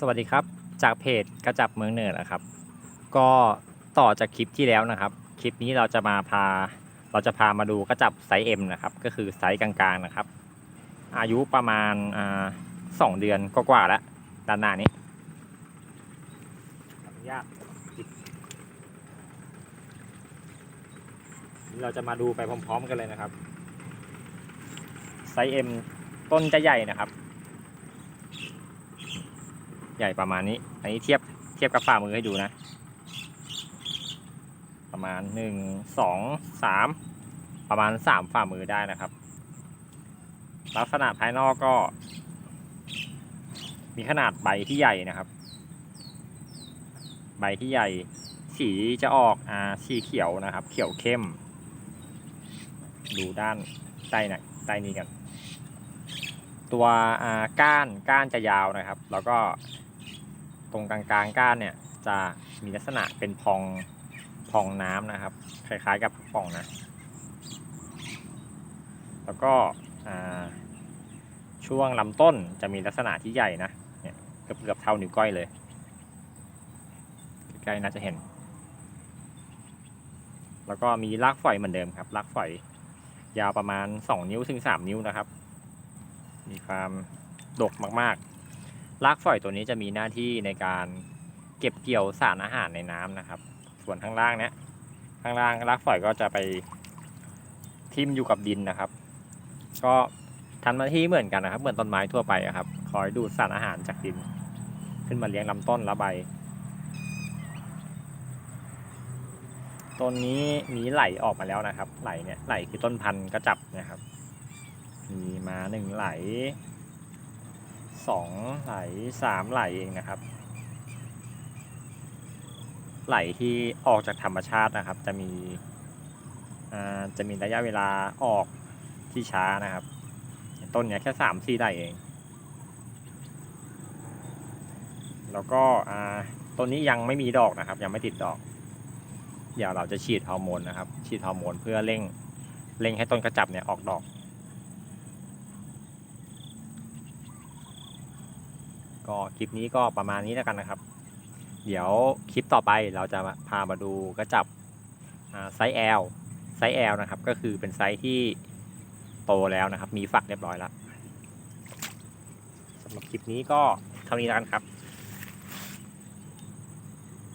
สวัสดีครับ จากเพจกระจับเมืองเหนือนะครับ ก็ต่อจากคลิปที่แล้วนะครับ คลิปนี้เราจะมาพา เราจะพามาดูกระจับไซส์ M นะครับ ก็คือไซส์กลางๆนะครับ อายุประมาณอ่าสองเดือนก็กว่าๆแล้วด้านหน้านี้อนุญาตปิดนี่เราจะมาดูไปพร้อมๆกันเลยนะครับ ไซส์ M ต้นจะใหญ่นะครับ ใหญ่ประมาณนี้ อันนี้เทียบเทียบกับฝ่ามือให้ดูนะ ประมาณหนึ่งสองสามประมาณสามฝ่ามือได้นะครับ ลักษณะภายนอกก็ มีขนาดใบที่ใหญ่นะครับ ใบที่ใหญ่สีจะออกอ่าสีเขียวนะครับ เขียวเข้ม ดูด้านใต้หน่อใต้นี้กัน ตัวอ่าก้านก้านจะยาวนะครับ แล้วก็ ตรงกลางๆก้านเนี่ยจะมีลักษณะเป็นพองพองน้ำนะครับ คล้ายๆกับป่องนะ แล้วก็ช่วงลำต้นจะมีลักษณะที่ใหญ่นะเนี่ยเกือบเกือบเท่านิ้วก้อยเลยใกล้ๆน่าจะเห็น แล้วก็มีรากฝอยเหมือนเดิมครับรากฝอยยาวประมาณ 2 นิ้วถึง 3 นิ้วนะครับ มีความดกมากๆ รากฝอยตัวนี้จะมีหน้าที่ในการเก็บเกี่ยวสารอาหารในน้ำนะครับ ส่วนข้างล่างเนี้ยข้างล่างรากฝอยก็จะไปทิ่มอยู่กับดินนะครับ ก็ทำหน้าที่เหมือนกันนะครับ เหมือนต้นไม้ทั่วไปครับ คอยดูดสารอาหารจากดิน ขึ้นมาเลี้ยงลำต้นและใบต้นนี้มีไหลออกมาแล้วนะครับ ไหลเนี่ยไหลคือต้นพันธุ์กระจับนะครับ มีมาหนึ่งไหล สองไหลสามไหลเองนะครับ ไหลที่ออกจากธรรมชาตินะครับ จะมีจะมีระยะเวลาออกที่ช้านะครับ ต้นเนี้ยแค่สามสี่ไหลเอง แล้วก็ต้นนี้ยังไม่มีดอกนะครับ ยังไม่ติดดอก เดี๋ยวเราจะฉีดฮอร์โมนนะครับ ฉีดฮอร์โมนเพื่อเร่งเร่งให้ต้นกระจับเนี่ยออกดอก ก็คลิปนี้ก็ประมาณนี้แล้วกันนะครับ เดี๋ยวคลิปต่อไปเราจะพามาดูกระจับไซส์ L ไซส์ L นะครับ ก็คือเป็นไซส์ที่โตแล้วนะครับ มีฝักเรียบร้อยแล้วสำหรับคลิปนี้ก็เท่านี้แล้วกันครับ